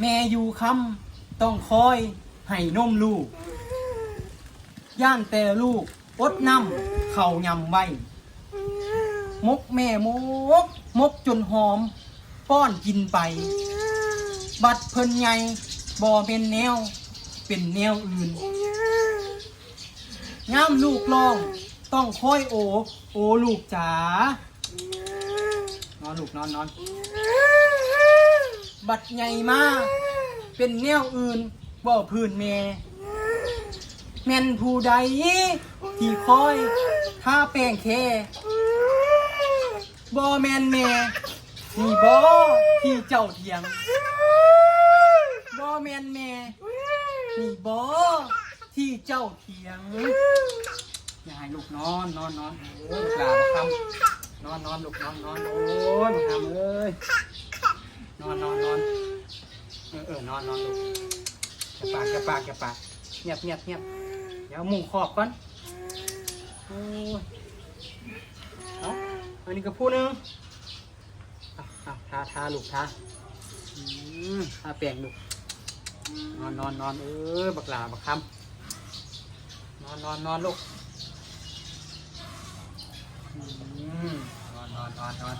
แม่อยู่คำต้องคอยให้นมลูก ย่านแต่ลูกอดน้ำเข่ายำไว้มกแม่มก มกจนหอม ป้อนกินไป บัดเพิ่นใหญ่บ่เป็นแนว เป็นแนวอื่นย่ามลูกร้อง ต้องคอยโอ โอลูกจ๋านอนลูกนอนนอน บัดใหญ่มาเป็นแนวอื่นบ่พื้นแม่แม่นผู้ใดที่คอยท่าแป้งแค่บ่แม่นแม่นี่บ่ที่เจ้าเถียงบ่แม่นแม่นี่บ่ที่เจ้าเถียงอย่าให้ลูกนอนนอนนอนโอ้ยลูกหลานคำนอนนอนลูกนอนนอนโอ้ยลูกทำเอ้ยนอนนอนนอนเออเออนอนนอนลูกอย่าปากอย่าปากอย่าปากเงียบเงียบเงียบเดี๋ยวมุงขอบก่อนโอ้ยเอาอันนี้ก็พูดนึงเอาเอาทาทาลูกทาอืมทาแป้งลูกนอนนอนนอนเออบักหลาบักคำนอนนอนนอนลูกอืมนอนนอนนอนนอน